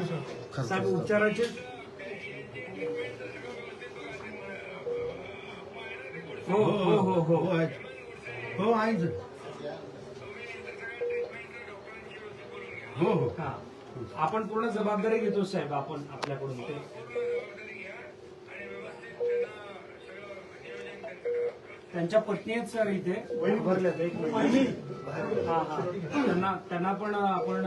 साहेब उच्चाराचे? हो हो हो हो. हो आहेच हो हो आपण पूर्ण जबाबदारी घेतो साहेब आपण आपल्याकडून ते. त्यांच्या पत्नी आहेत सर इथे. भरल्या त्यांना त्यांना पण आपण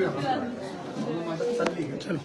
对想我他妈